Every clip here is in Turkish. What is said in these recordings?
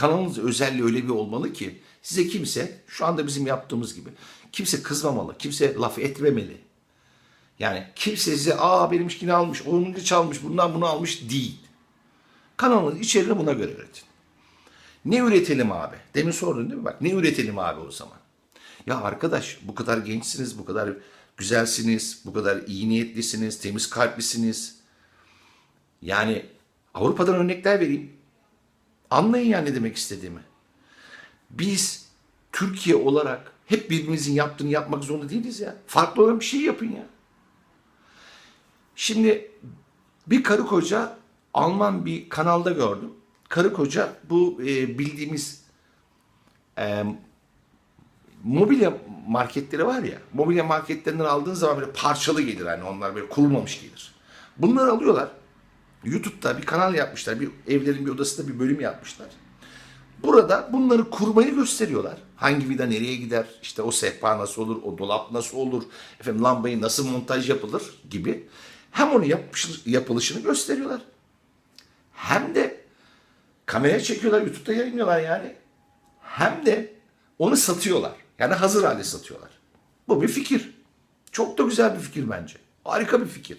kanalınız özelliği öyle bir olmalı ki size kimse şu anda bizim yaptığımız gibi kimse kızmamalı, kimse laf etmemeli. Yani kimse size aa benimkini almış, onuncu çalmış, bundan bunu almış değil. Kanalın içeriğini buna göre üretin. Ne üretelim abi? Demin sordun değil mi? Bak ne üretelim abi o zaman? Ya arkadaş bu kadar gençsiniz, bu kadar güzelsiniz, bu kadar iyi niyetlisiniz, temiz kalplisiniz. Yani Avrupa'dan örnekler vereyim. Anlayın yani ne demek istediğimi. Biz Türkiye olarak hep birbirimizin yaptığını yapmak zorunda değiliz ya. Farklı olan bir şey yapın ya. Şimdi bir karı koca Alman bir kanalda gördüm. Karı koca bu e, bildiğimiz e, mobilya marketleri var ya. Mobilya marketlerinden aldığın zaman böyle parçalı gelir hani onlar böyle kurulmamış gelir. Bunları alıyorlar. YouTube'da bir kanal yapmışlar. Bir evlerin bir odasında bir bölüm yapmışlar. Burada bunları kurmayı gösteriyorlar. Hangi vida nereye gider, işte o sehpa nasıl olur, o dolap nasıl olur, efendim lambayı nasıl montaj yapılır gibi. Hem onu yapış- yapılışını gösteriyorlar. Hem de kameraya çekiyorlar, YouTube'da yayınlıyorlar yani. Hem de onu satıyorlar. Yani hazır hale satıyorlar. Bu bir fikir. Çok da güzel bir fikir bence. Harika bir fikir.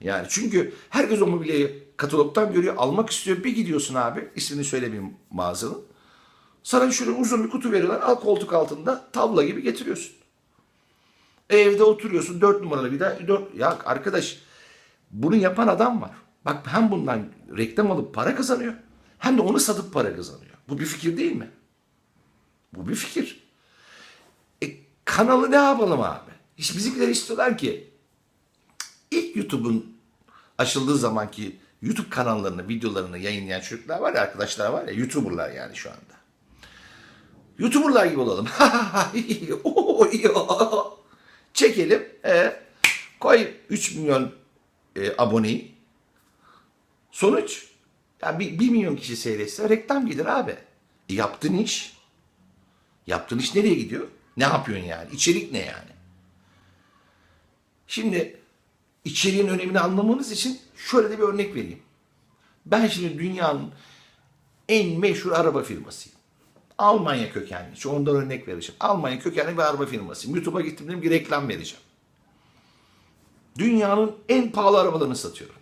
Yani çünkü herkes o mobilyayı katalogdan görüyor, almak istiyor. Bir gidiyorsun abi, ismini söylemeyeyim mağazanın. Sana şöyle uzun bir kutu veriyorlar, al koltuk altında tabla gibi getiriyorsun. Evde oturuyorsun, dört numaralı bir de dört... Ya arkadaş, bunu yapan adam var. Bak hem bundan reklam alıp para kazanıyor, hem de onu satıp para kazanıyor. Bu bir fikir değil mi? Bu bir fikir. E, kanalı ne yapalım abi? İşte bizimkiler istiyorlar ki ilk YouTube'un açıldığı zamanki YouTube kanallarını, videolarını yayınlayan çocuklar var ya, arkadaşlar var ya, YouTuber'lar yani şu anda. YouTuber'lar gibi olalım. Çekelim, e, koy 3 milyon e, aboneyi. Sonuç, ya bir, 1 milyon kişi seyretse reklam gelir abi. E, yaptığın iş, yaptığın iş nereye gidiyor? Ne yapıyorsun yani? İçerik ne yani? Şimdi içeriğin önemini anlamanız için şöyle de bir örnek vereyim. Ben şimdi dünyanın en meşhur araba firmasıyım. Almanya kökenli. Şu ondan örnek vereceğim. Almanya kökenli bir araba firmasıyım. YouTube'a gittim dedim bir reklam vereceğim. Dünyanın en pahalı arabalarını satıyorum.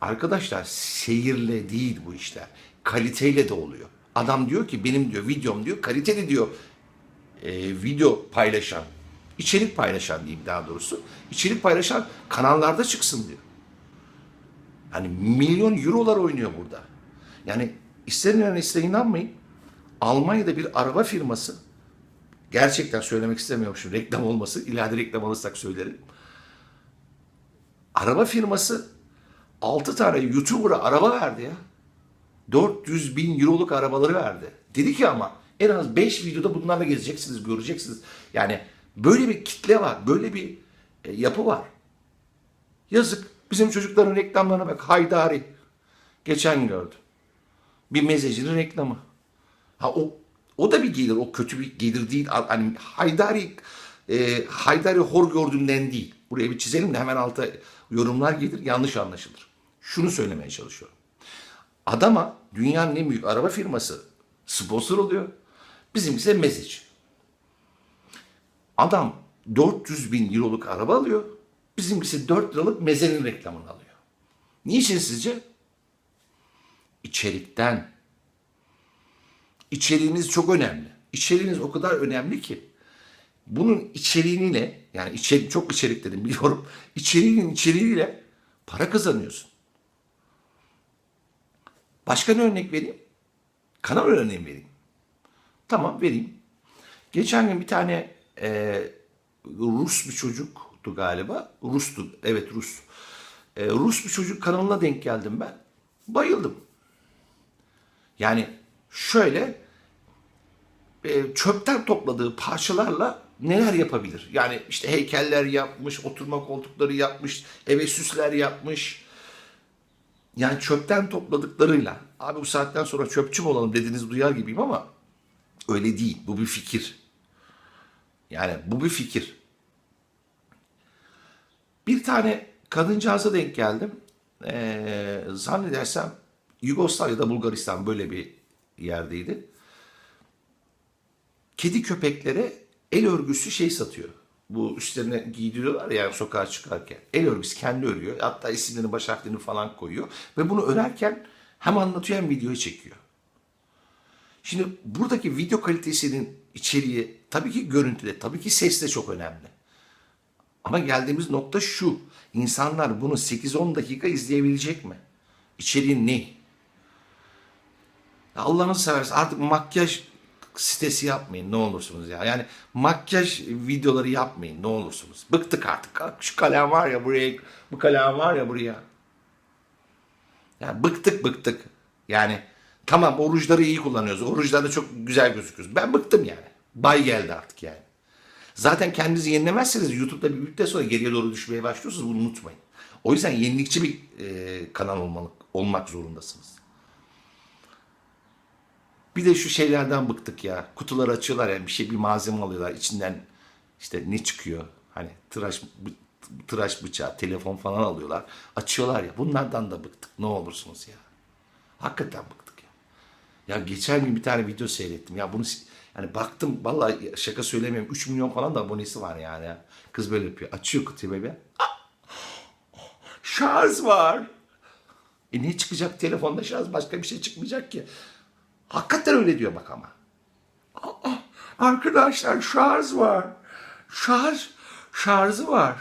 Arkadaşlar seyirle değil bu işler. Kaliteyle de oluyor. Adam diyor ki benim diyor videom diyor kaliteli diyor e, video paylaşan, içerik paylaşan diyeyim daha doğrusu. içerik paylaşan kanallarda çıksın diyor. Yani milyon eurolar oynuyor burada. Yani ister inanın ister inanmayın. Almanya'da bir araba firması gerçekten söylemek istemiyorum şu reklam olması. ileride reklam alırsak söylerim. Araba firması 6 tane YouTuber'a araba verdi ya. 400 bin euroluk arabaları verdi. Dedi ki ama en az 5 videoda bunlarla gezeceksiniz, göreceksiniz. Yani böyle bir kitle var, böyle bir e, yapı var. Yazık. Bizim çocukların reklamlarına bak. Haydari. Geçen gördüm. Bir mezecinin reklamı. Ha o o da bir gelir. O kötü bir gelir değil. Hani Haydari e, Haydari hor gördüğümden değil. Buraya bir çizelim de hemen alta yorumlar gelir. Yanlış anlaşılır. Şunu söylemeye çalışıyorum. Adama dünyanın en büyük araba firması sponsor oluyor. Bizimkisi de mezeci. Adam 400 bin euroluk araba alıyor. Bizimkisi 4 liralık mezenin reklamını alıyor. Niçin sizce? İçerikten. İçeriğiniz çok önemli. İçeriğiniz o kadar önemli ki bunun içeriğiyle yani içerik, çok içerik dedim biliyorum. İçeriğinin içeriğiyle para kazanıyorsun. Başka ne örnek vereyim? Kanal örneği vereyim. Tamam vereyim. Geçen gün bir tane e, Rus bir çocuktu galiba. Rus'tu. Evet Rus. E, Rus bir çocuk kanalına denk geldim ben. Bayıldım. Yani şöyle e, çöpten topladığı parçalarla neler yapabilir? Yani işte heykeller yapmış, oturma koltukları yapmış, eve süsler yapmış. Yani çöpten topladıklarıyla, abi bu saatten sonra çöpçü mü olalım dediğinizi duyar gibiyim ama öyle değil. Bu bir fikir. Yani bu bir fikir. Bir tane kadıncağıza denk geldim. Ee, zannedersem Yugoslavya'da Bulgaristan böyle bir yerdeydi. Kedi köpeklere el örgüsü şey satıyor. Bu üstlerine giydiriyorlar ya yani sokağa çıkarken. El örgüsü kendi örüyor. Hatta isimlerini baş harflerini falan koyuyor. Ve bunu örerken hem anlatıyor hem videoya çekiyor. Şimdi buradaki video kalitesinin içeriği tabii ki görüntüde, tabii ki ses de çok önemli. Ama geldiğimiz nokta şu. İnsanlar bunu 8-10 dakika izleyebilecek mi? İçeriğin ne? Allah'ını seversen artık makyaj sitesi yapmayın ne olursunuz ya. Yani makyaj videoları yapmayın ne olursunuz. Bıktık artık. Şu kalem var ya buraya, bu kalem var ya buraya. Ya bıktık bıktık. Yani tamam oruçları iyi kullanıyoruz. Oruçlarda çok güzel gözüküyoruz. Ben bıktım yani. Bay geldi artık yani. Zaten kendinizi yenilemezseniz YouTube'da bir müddet sonra geriye doğru düşmeye başlıyorsunuz. Bunu unutmayın. O yüzden yenilikçi bir e, kanal olmalı, olmak zorundasınız. Bir de şu şeylerden bıktık ya. Kutuları açıyorlar ya bir şey bir malzeme alıyorlar. İçinden işte ne çıkıyor? Hani tıraş tıraş bıçağı, telefon falan alıyorlar. Açıyorlar ya. Bunlardan da bıktık. Ne olursunuz ya. Hakikaten bıktık ya. Geçen gün bir tane video seyrettim. Ya bunu yani baktım vallahi şaka söylemiyorum. 3 milyon falan da abonesi var yani. ya. Kız böyle yapıyor. Açıyor kutuyu böyle. Ah! Şarj var. E ne çıkacak telefonda şarj başka bir şey çıkmayacak ki. Hakikaten öyle diyor bak ama. Arkadaşlar şarj var. Şarj, şarjı var.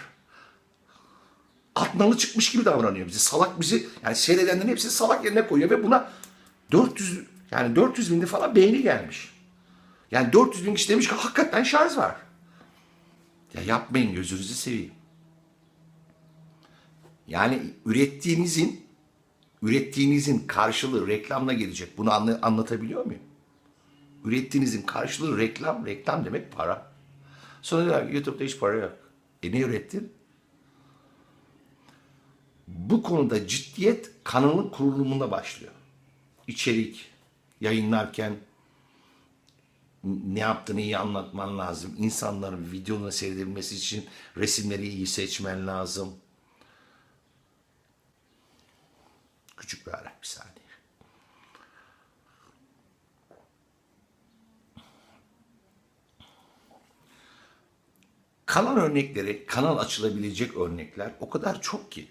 Atnalı çıkmış gibi davranıyor bizi. Salak bizi yani seyredenlerin hepsini salak yerine koyuyor ve buna 400 yani 400 binde falan beğeni gelmiş. Yani 400 bin kişi demiş ki hakikaten şarj var. Ya yapmayın gözünüzü seveyim. Yani ürettiğinizin ürettiğinizin karşılığı reklamla gelecek. Bunu anla- anlatabiliyor muyum? Ürettiğinizin karşılığı reklam. Reklam demek para. Sonra diyorlar ki YouTube'da hiç para yok. E ne ürettin? Bu konuda ciddiyet kanalın kurulumunda başlıyor. İçerik, yayınlarken ne yaptığını iyi anlatman lazım. İnsanların videonu seyredebilmesi için resimleri iyi seçmen lazım. Küçük bir ara bir saniye. Kanal örnekleri, kanal açılabilecek örnekler o kadar çok ki.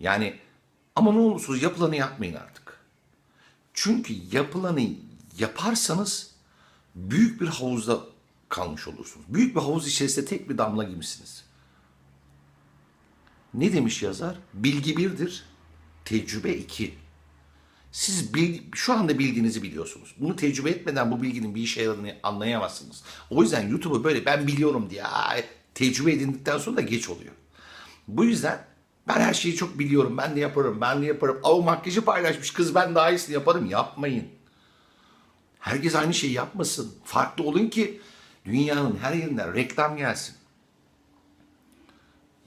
Yani ama ne olursunuz yapılanı yapmayın artık. Çünkü yapılanı yaparsanız büyük bir havuzda kalmış olursunuz. Büyük bir havuz içerisinde tek bir damla gibisiniz. Ne demiş yazar? Bilgi birdir, tecrübe iki. Siz bil- şu anda bildiğinizi biliyorsunuz. Bunu tecrübe etmeden bu bilginin bir işe yaradığını anlayamazsınız. O yüzden YouTube'u böyle ben biliyorum diye tecrübe edindikten sonra da geç oluyor. Bu yüzden ben her şeyi çok biliyorum. Ben de yaparım, ben de yaparım. Av makyajı paylaşmış kız ben daha iyisini yaparım. Yapmayın. Herkes aynı şeyi yapmasın. Farklı olun ki dünyanın her yerinden reklam gelsin.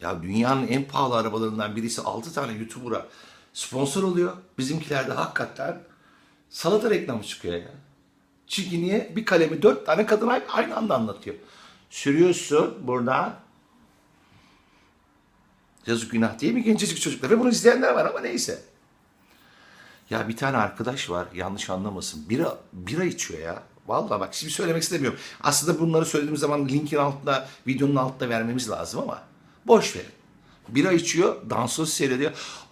Ya dünyanın en pahalı arabalarından birisi 6 tane YouTuber'a sponsor oluyor. Bizimkilerde hakikaten salata reklamı çıkıyor ya. Çünkü niye? Bir kalemi 4 tane kadın aynı- anda anlatıyor. Sürüyorsun buradan. Yazık günah değil mi gencecik çocuklar? Ve bunu izleyenler var ama neyse. Ya bir tane arkadaş var yanlış anlamasın. Bira, bira içiyor ya. Vallahi bak şimdi söylemek istemiyorum. Aslında bunları söylediğim zaman linkin altında, videonun altında vermemiz lazım ama boş verin. Bira içiyor, dansöz seyrediyor.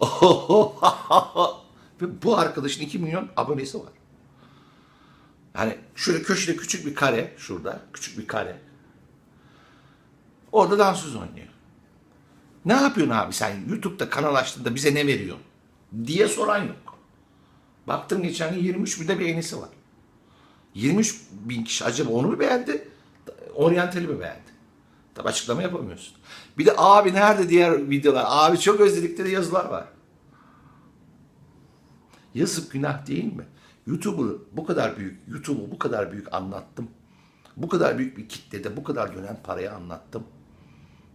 Ve bu arkadaşın 2 milyon abonesi var. Yani şöyle köşede küçük bir kare, şurada küçük bir kare. Orada dansöz oynuyor. Ne yapıyorsun abi sen YouTube'da kanal açtığında bize ne veriyorsun? Diye soran yok. Baktım geçen gün 23 bin de beğenisi var. 23 bin kişi acaba onu mu beğendi? Oriental'i mi beğendi? Tabi açıklama yapamıyorsun. Bir de abi nerede diğer videolar? Abi çok özledik de yazılar var. Yazık günah değil mi? YouTube'u bu kadar büyük, YouTube'u bu kadar büyük anlattım. Bu kadar büyük bir kitlede bu kadar dönen parayı anlattım.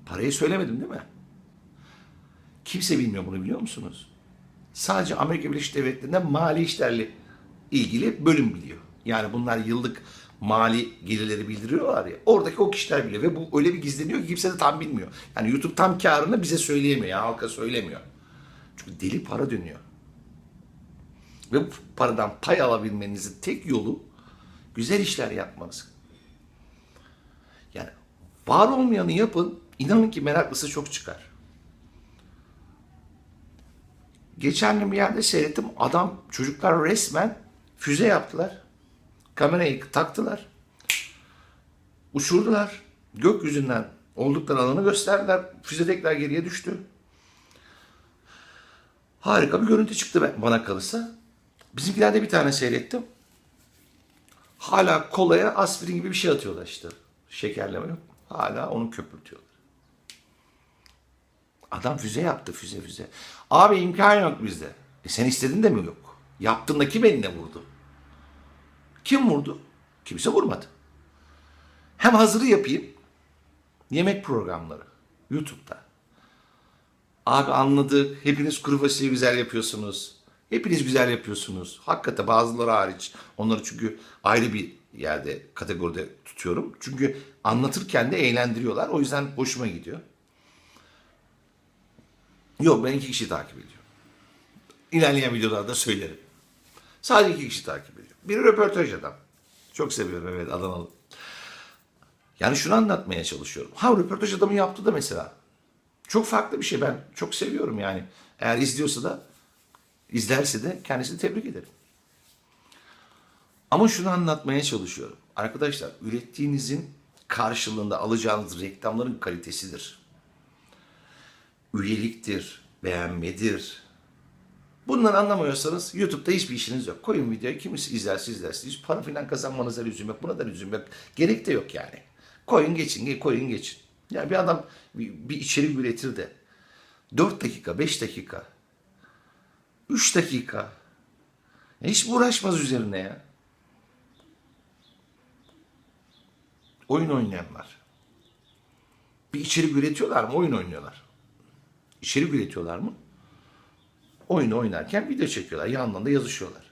Parayı söylemedim değil mi? Kimse bilmiyor bunu biliyor musunuz? Sadece Amerika Birleşik Devletleri'nde mali işlerle ilgili bölüm biliyor. Yani bunlar yıllık mali gelirleri bildiriyorlar ya. Oradaki o kişiler biliyor ve bu öyle bir gizleniyor ki kimse de tam bilmiyor. Yani YouTube tam karını bize söyleyemiyor, yani halka söylemiyor. Çünkü deli para dönüyor. Ve bu paradan pay alabilmenizin tek yolu güzel işler yapmanız. Yani var olmayanı yapın, inanın ki meraklısı çok çıkar. Geçen gün bir yerde seyrettim. Adam, çocuklar resmen füze yaptılar. Kamerayı taktılar. Uçurdular. Gökyüzünden oldukları alanı gösterdiler. Füze tekrar geriye düştü. Harika bir görüntü çıktı bana kalırsa. Bizimkilerde bir tane seyrettim. Hala kolaya aspirin gibi bir şey atıyorlar işte. Şekerleme yok. Hala onu köpürtüyorlar. Adam füze yaptı füze füze. Abi imkan yok bizde. E sen istedin de mi yok? Yaptığında kim eline vurdu? Kim vurdu? Kimse vurmadı. Hem hazırı yapayım. Yemek programları. YouTube'da. Abi anladık. Hepiniz kuru fasulye güzel yapıyorsunuz. Hepiniz güzel yapıyorsunuz. Hakikaten bazıları hariç. Onları çünkü ayrı bir yerde kategoride tutuyorum. Çünkü anlatırken de eğlendiriyorlar. O yüzden hoşuma gidiyor. Yok ben iki kişi takip ediyorum. İlerleyen videolarda söylerim. Sadece iki kişi takip ediyor. Biri röportaj adam. Çok seviyorum evet Adanalı. Yani şunu anlatmaya çalışıyorum. Ha röportaj adamı yaptı da mesela. Çok farklı bir şey. Ben çok seviyorum yani. Eğer izliyorsa da izlerse de kendisini tebrik ederim. Ama şunu anlatmaya çalışıyorum. Arkadaşlar ürettiğinizin karşılığında alacağınız reklamların kalitesidir. Üyeliktir, beğenmedir. Bunları anlamıyorsanız YouTube'da hiçbir işiniz yok. Koyun videoyu kimisi izlerse izlerse. Hiç para falan kazanmanıza lüzum yok. Buna da lüzum yok. Gerek de yok yani. Koyun geçin, koyun geçin. Yani bir adam bir, bir içerik üretir de 4 dakika, 5 dakika, 3 dakika hiç uğraşmaz üzerine ya. Oyun oynayanlar. Bir içerik üretiyorlar mı? Oyun oynuyorlar. İçerik üretiyorlar mı? Oyun oynarken video çekiyorlar. Yandan da yazışıyorlar.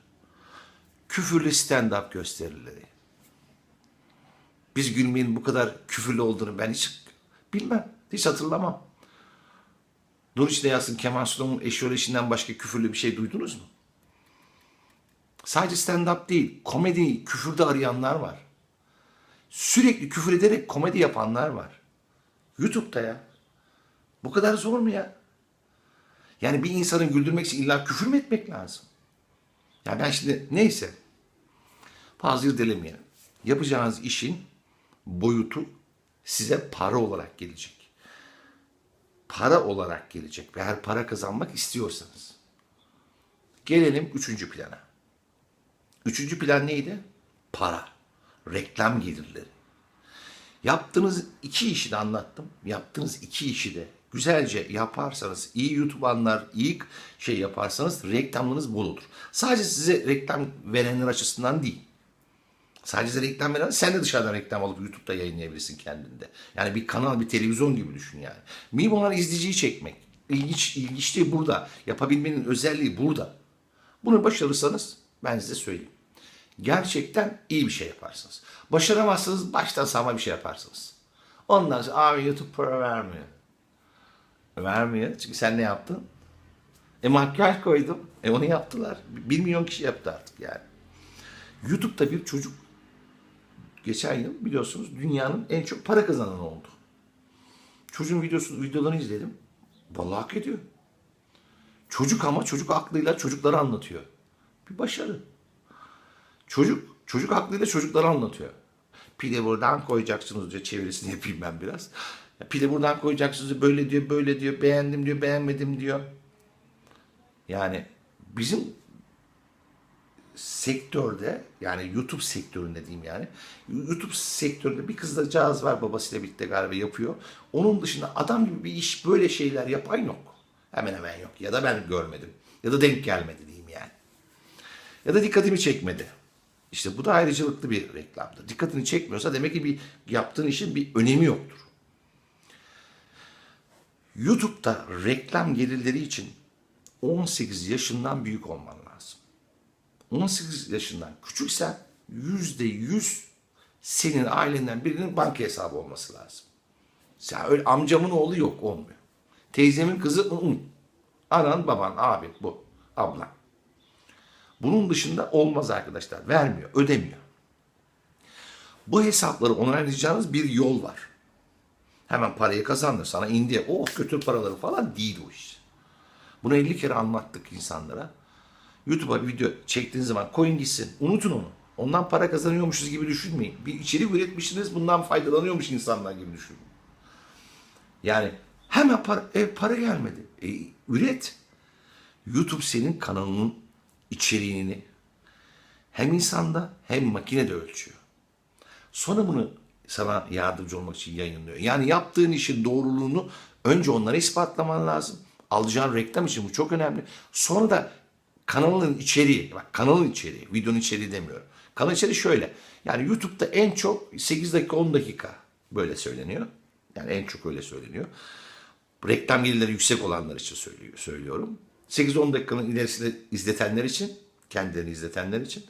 Küfürlü stand-up gösterileri. Biz gülmenin bu kadar küfürlü olduğunu ben hiç bilmem. Hiç hatırlamam. Nur içinde yazsın Kemal Sunal'ın eşyolojisinden başka küfürlü bir şey duydunuz mu? Sadece stand-up değil, komedi, küfürde arayanlar var. Sürekli küfür ederek komedi yapanlar var. YouTube'da ya. Bu kadar zor mu ya? Yani bir insanı güldürmek için illa küfür mü etmek lazım? Ya ben şimdi neyse. Fazla irdelemeyelim. Yapacağınız işin boyutu size para olarak gelecek. Para olarak gelecek ve her para kazanmak istiyorsanız. Gelelim üçüncü plana. Üçüncü plan neydi? Para. Reklam gelirleri. Yaptığınız iki işi de anlattım. Yaptığınız iki işi de güzelce yaparsanız, iyi YouTube'anlar, iyi şey yaparsanız reklamınız bol olur. Sadece size reklam verenler açısından değil. Sadece reklam veren, sen de dışarıdan reklam alıp YouTube'da yayınlayabilirsin kendinde. Yani bir kanal, bir televizyon gibi düşün yani. Mühim olan izleyiciyi çekmek. İlginç, ilginçliği burada. Yapabilmenin özelliği burada. Bunu başarırsanız ben size söyleyeyim. Gerçekten iyi bir şey yaparsınız. Başaramazsanız baştan sağma bir şey yaparsınız. Ondan sonra abi YouTube para vermiyor. Vermiyor. Çünkü sen ne yaptın? E makyaj koydum. E onu yaptılar. Bir milyon kişi yaptı artık yani. YouTube'da bir çocuk geçen yıl biliyorsunuz dünyanın en çok para kazananı oldu. Çocuğun videosu, videolarını izledim. Vallahi hak ediyor. Çocuk ama çocuk aklıyla çocukları anlatıyor. Bir başarı. Çocuk, çocuk aklıyla çocukları anlatıyor. Pili buradan koyacaksınız diyor. Çevirisini yapayım ben biraz. Pili buradan koyacaksınız. Böyle diyor, böyle diyor. Beğendim diyor, beğenmedim diyor. Yani bizim sektörde yani YouTube sektöründe diyeyim yani. YouTube sektöründe bir kızcağız var babasıyla birlikte galiba yapıyor. Onun dışında adam gibi bir iş böyle şeyler yapan yok. Hemen hemen yok. Ya da ben görmedim. Ya da denk gelmedi diyeyim yani. Ya da dikkatimi çekmedi. İşte bu da ayrıcalıklı bir reklamdır. Dikkatini çekmiyorsa demek ki bir yaptığın işin bir önemi yoktur. YouTube'da reklam gelirleri için 18 yaşından büyük olman lazım. 18 yaşından küçüksen %100 senin ailenden birinin banka hesabı olması lazım. Sen öyle amcamın oğlu yok olmuyor. Teyzemin kızı ı. anan baban abi bu ablan. Bunun dışında olmaz arkadaşlar. Vermiyor, ödemiyor. Bu hesapları onaylayacağınız bir yol var. Hemen parayı kazandır sana indi. Oh götür paraları falan değil o iş. Bunu 50 kere anlattık insanlara. YouTube'a bir video çektiğiniz zaman koyun gitsin. Unutun onu. Ondan para kazanıyormuşuz gibi düşünmeyin. Bir içerik üretmişsiniz bundan faydalanıyormuş insanlar gibi düşünün. Yani hemen para, e, para gelmedi. E, üret. YouTube senin kanalının içeriğini hem insanda hem makinede ölçüyor. Sonra bunu sana yardımcı olmak için yayınlıyor. Yani yaptığın işin doğruluğunu önce onlara ispatlaman lazım. Alacağın reklam için bu çok önemli. Sonra da kanalın içeriği, bak kanalın içeriği, videonun içeriği demiyorum. Kanal içeriği şöyle. Yani YouTube'da en çok 8 dakika 10 dakika böyle söyleniyor. Yani en çok öyle söyleniyor. Reklam gelirleri yüksek olanlar için söylüyor, söylüyorum. 8-10 dakikanın ilerisinde izletenler için, kendilerini izletenler için.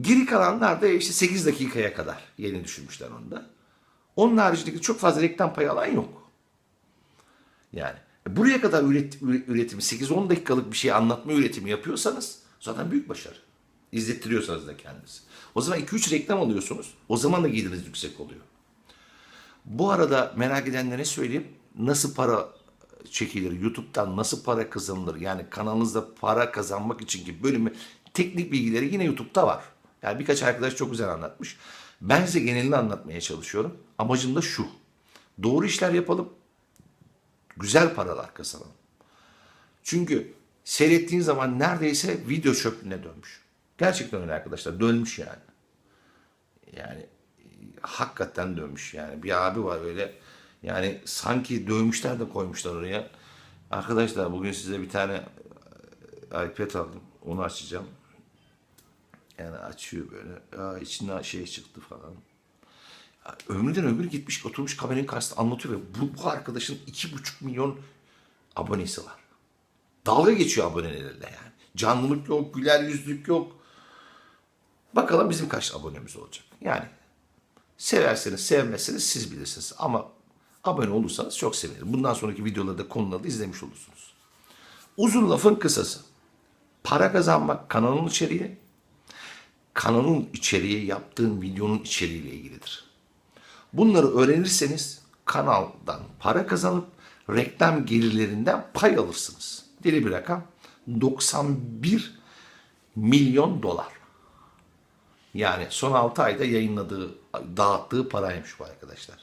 Geri kalanlar da işte 8 dakikaya kadar yeni düşürmüşler onu da. Onun haricindeki çok fazla reklam payı alan yok. Yani buraya kadar üret, üretimi 8-10 dakikalık bir şey anlatma üretimi yapıyorsanız zaten büyük başarı. İzlettiriyorsanız da kendinizi. O zaman 2-3 reklam alıyorsunuz. O zaman da geliriniz yüksek oluyor. Bu arada merak edenlere söyleyeyim. Nasıl para çekilir? YouTube'dan nasıl para kazanılır? Yani kanalınızda para kazanmak için gibi bölümü teknik bilgileri yine YouTube'da var. Yani birkaç arkadaş çok güzel anlatmış. Ben size genelini anlatmaya çalışıyorum. Amacım da şu. Doğru işler yapalım. Güzel paralar kazanalım. Çünkü seyrettiğin zaman neredeyse video çöplüğüne dönmüş. Gerçekten öyle arkadaşlar. Dönmüş yani. Yani hakikaten dönmüş yani. Bir abi var öyle yani sanki dövmüşler de koymuşlar oraya. Arkadaşlar bugün size bir tane e, iPad aldım. Onu açacağım. Yani açıyor böyle. Aa, içinden şey çıktı falan. Ya, ömrüden ömür gitmiş oturmuş kameranın karşısında anlatıyor ve bu, bu arkadaşın iki buçuk milyon abonesi var. Dalga geçiyor abonelerle yani. Canlılık yok, güler yüzlük yok. Bakalım bizim kaç abonemiz olacak. Yani severseniz sevmezseniz siz bilirsiniz. Ama abone olursanız çok sevinirim. Bundan sonraki videolarda konuları da izlemiş olursunuz. Uzun lafın kısası. Para kazanmak kanalın içeriği, kanalın içeriği yaptığın videonun içeriğiyle ilgilidir. Bunları öğrenirseniz kanaldan para kazanıp reklam gelirlerinden pay alırsınız. Deli bir rakam 91 milyon dolar. Yani son 6 ayda yayınladığı, dağıttığı paraymış bu arkadaşlar.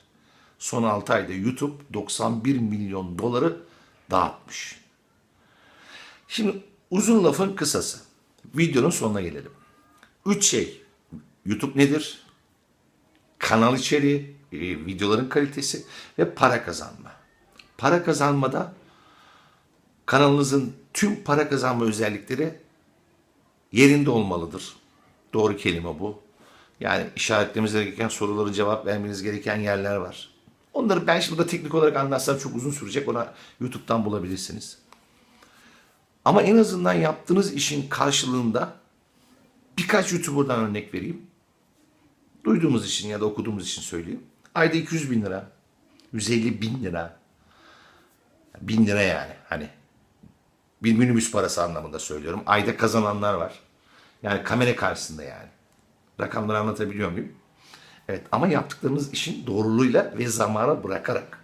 Son 6 ayda YouTube 91 milyon doları dağıtmış. Şimdi uzun lafın kısası. Videonun sonuna gelelim. Üç şey. YouTube nedir? Kanal içeriği, e, videoların kalitesi ve para kazanma. Para kazanmada kanalınızın tüm para kazanma özellikleri yerinde olmalıdır. Doğru kelime bu. Yani işaretlemeniz gereken soruları cevap vermeniz gereken yerler var. Onları ben şimdi burada teknik olarak anlatsam çok uzun sürecek. Ona YouTube'dan bulabilirsiniz. Ama en azından yaptığınız işin karşılığında birkaç YouTuber'dan örnek vereyim. Duyduğumuz için ya da okuduğumuz için söyleyeyim. Ayda 200 bin lira, 150 bin lira, bin lira yani hani bir minibüs parası anlamında söylüyorum. Ayda kazananlar var. Yani kamera karşısında yani. Rakamları anlatabiliyor muyum? Evet ama yaptıklarınız işin doğruluğuyla ve zamana bırakarak.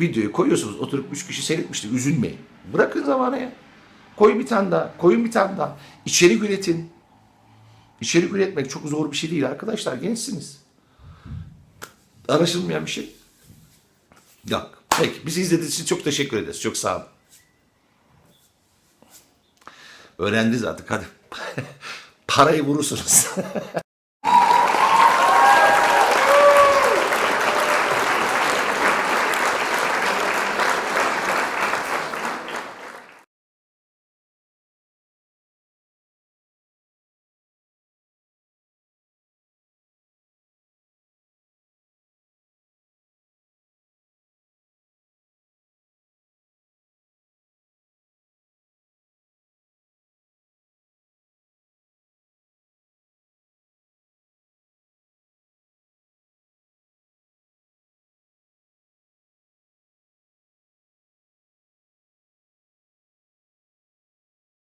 Videoyu koyuyorsunuz oturup üç kişi seyretmişti üzülmeyin. Bırakın zamana ya. Koyun bir tane daha, koyun bir tane daha. İçerik üretin. İçerik üretmek çok zor bir şey değil arkadaşlar gençsiniz. Anlaşılmayan bir şey. Yok. Peki bizi izlediğiniz için çok teşekkür ederiz. Çok sağ olun. Öğrendiniz artık hadi. Parayı vurursunuz.